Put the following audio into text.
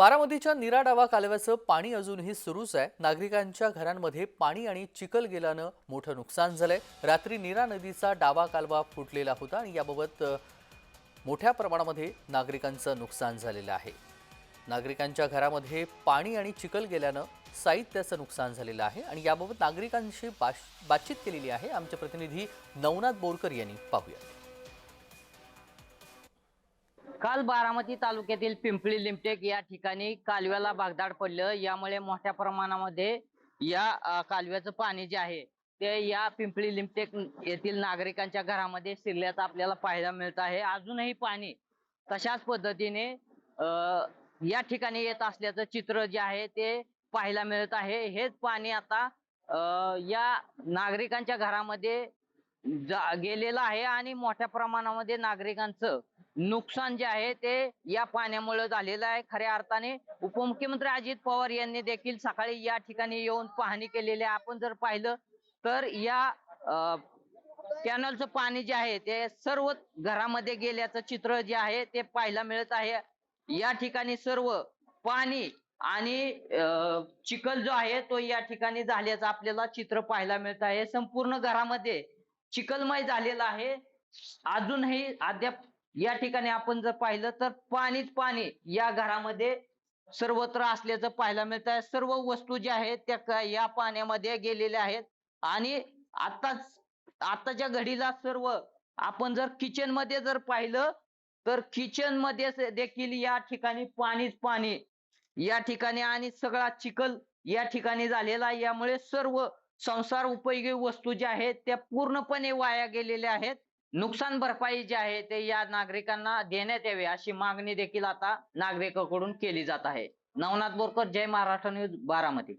बारामतीच्या निरा डावा कालव्याचं पाणी अजूनही सुरूच आहे. नागरिकांच्या घरांमध्ये पाणी आणि चिखल गेल्यानं मोठं नुकसान झालंय. रात्री निरा नदीचा डावा कालवा फुटलेला होता आणि याबाबत मोठ्या प्रमाणामध्ये नागरिकांचं नुकसान झालेलं आहे. नागरिकांच्या घरामध्ये पाणी आणि चिखल गेल्यानं साहित्याचं नुकसान झालेलं आहे आणि याबाबत नागरिकांशी बाश बातचीत केलेली आहे. आमचे प्रतिनिधी नवनाथ बोरकर यांनी पाहूया काल बारामती तालुक्यातील पिंपळी लिमटेक या ठिकाणी कालव्याला भागदाड पडलं. यामुळे मोठ्या प्रमाणामध्ये या कालव्याचं पाणी जे आहे ते या पिंपळी लिमटेक येथील नागरिकांच्या घरामध्ये शिरल्याचं आपल्याला पाहायला मिळत आहे. अजूनही पाणी तशाच पद्धतीने या ठिकाणी येत असल्याचं चित्र जे आहे ते पाहायला मिळत आहे. हेच पाणी आता या नागरिकांच्या घरामध्ये जा- गेलेलं आहे आणि मोठ्या प्रमाणामध्ये नागरिकांचं नुकसान जे आहे ते या पाण्यामुळे झालेलं आहे. खऱ्या अर्थाने उपमुख्यमंत्री अजित पवार यांनी देखील सकाळी या ठिकाणी येऊन पाहणी केलेली आहे. आपण जर पाहिलं तर या कॅनलचं पाणी जे आहे ते सर्व घरामध्ये गेल्याचं चित्र जे आहे ते पाहायला मिळत आहे. या ठिकाणी सर्व पाणी आणि अं, चिखल जो आहे तो या ठिकाणी झाल्याचं आपल्याला चित्र पाहायला मिळत आहे. संपूर्ण घरामध्ये चिखलमय झालेला आहे. अजूनही अद्याप या ठिकाणी आपण जर पाहिलं तर पाणीच पाणी या घरामध्ये सर्वत्र असल्याचं पाहायला मिळत आहे. सर्व वस्तू ज्या आहेत त्या या पाण्यामध्ये गेलेल्या आहेत. आणि आताच आताच्या घडीला सर्व आपण जर किचनमध्ये जर पाहिलं तर किचनमध्ये देखील या ठिकाणी पाणीच पाणी या ठिकाणी आणि सगळा चिखल या ठिकाणी झालेला आहे. यामुळे सर्व संसार उपयोगी वस्तू ज्या आहेत त्या पूर्णपणे वाया गेलेल्या आहेत. नुकसान भरपाई जी आहे ते या नागरिकांना देण्यात यावी अशी मागणी देखील आता नागरिकांकडून केली जात आहे. नवनाथ बोरकर जय महाराष्ट्र न्यूज बारामती.